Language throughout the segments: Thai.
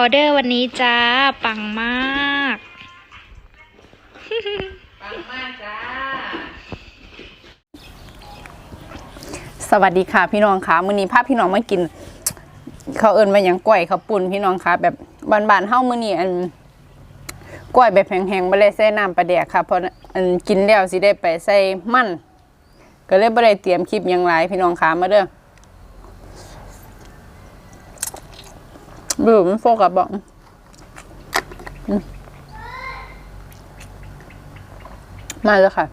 อเดอร์วันนี้จ้า ปังมาก ปังมากจ้า สวัสดีค่ะพี่น้องคะมื้อนี้พาพี่น้องมากินเขาวเอิ้นว่าหยังก้อยข้าวปุ้นพี่น้องคะแบบบานๆเฮามื้อนี้อันก้อยแบบแห้งๆบ่ได้ใส่น้ำปลาแดกค่ะเพราะอันกินแล้วสิได้ไปใส่มันก็เลยบ่ได้เตรียมคลิปหยังหลายพี่น้องคะมาเด้อ บ่รู้มันโฟกัสบ่อืมาเลยค่ะ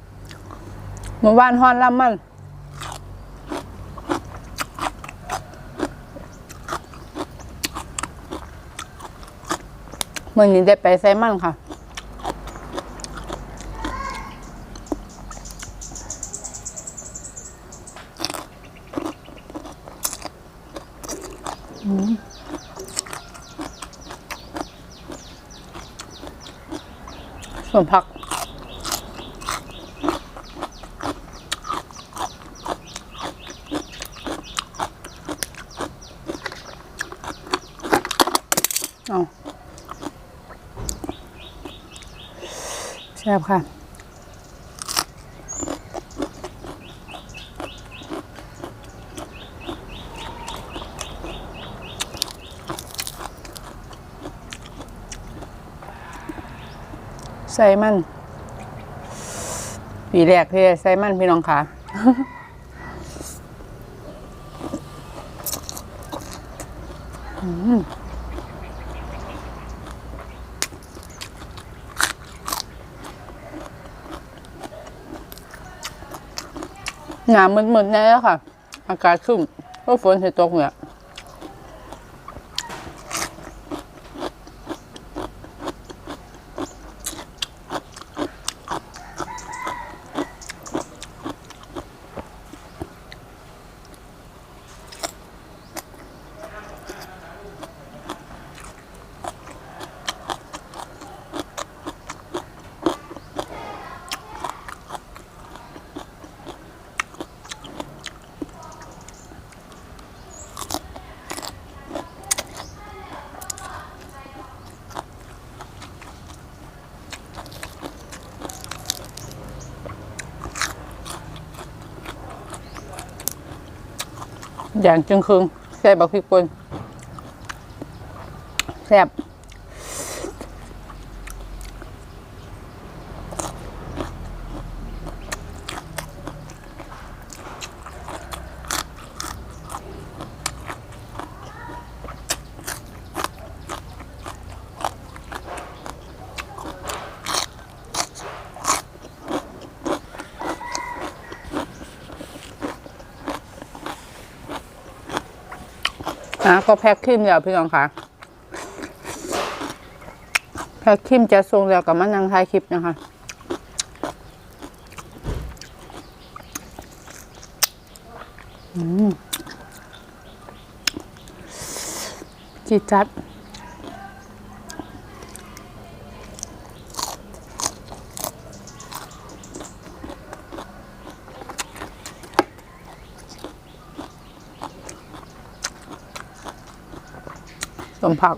เมื่อวานฮอนล่ำมันเมื่อนี้ได้ไปไซมันค่ะ ส่วนผัก เอาแซ่บค่ะ ใส่มัน ปีแรกที่ได้ใส่มันพี่น้องค่ะหนามึนๆแน่แล้วค่ะ อากาศชุ่มเพราะฝนจะตกเนี่ย อย่างจึงคืงแซ่บบักพริกป่นแซ่บะก็แพ็คครีมแล้วพี่น้องค่ะแพ็คครีมจะทรงแล้วกับมันยังทายคลิปนะคะอืมจีจัด สมผัก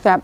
แซ่บ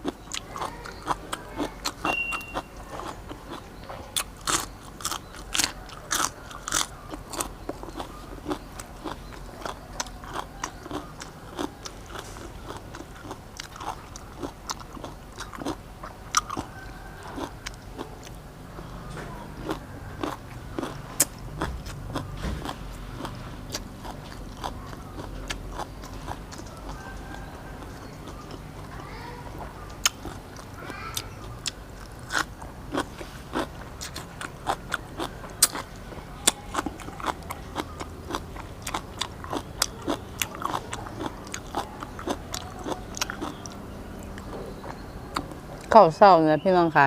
ข้าวเศร้าเนี่ยพี่น้องคะ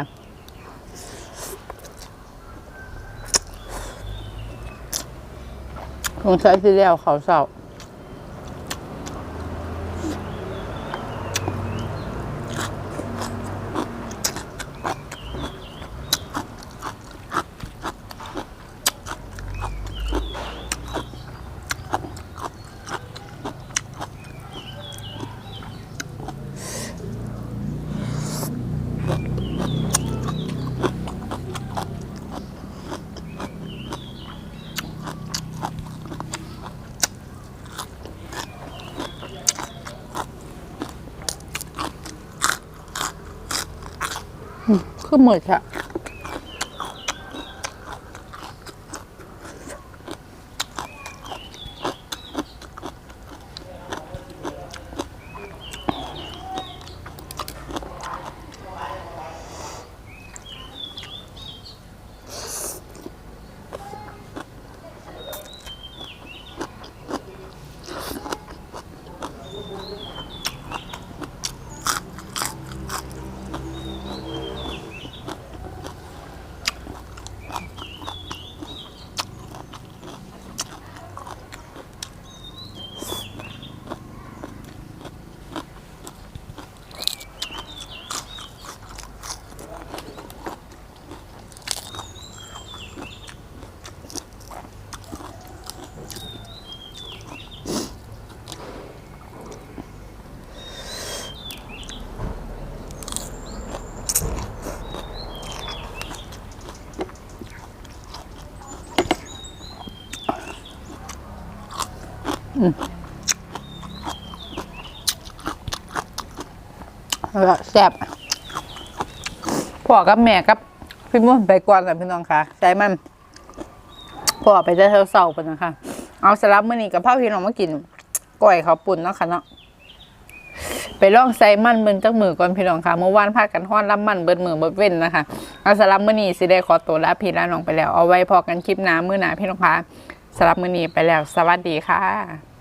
สงสัยที่แล้วข้าวเศร้า คือหมดอะ แล้วแซ่บพ่อกับแม่กับพี่มุ่นไปก่อนกันพี่น้องค่ะใจมันพ่อไปจะเท่าเสาไปนะคะเอาสลับมือนี้กับพ่อพี่น้องมากินก้อยข้าวปุ่นเนาะค่ะเนาะไปลองใส่มันเบิ่งจักมือก่อนพี่น้องค่ะ เมื่อวานพากันฮ้อนรับมันเบิดมือเบิดเว้นนะคะเอาสลับมื้อนี้สิได้ขอตัวลาพี่ลาน้องไปแล้วเอาไว้พอกันคลิปหน้ามื้อหน้าพี่น้องค่ะ สำหรับมื้อนี้ไปแล้ว สวัสดีค่ะ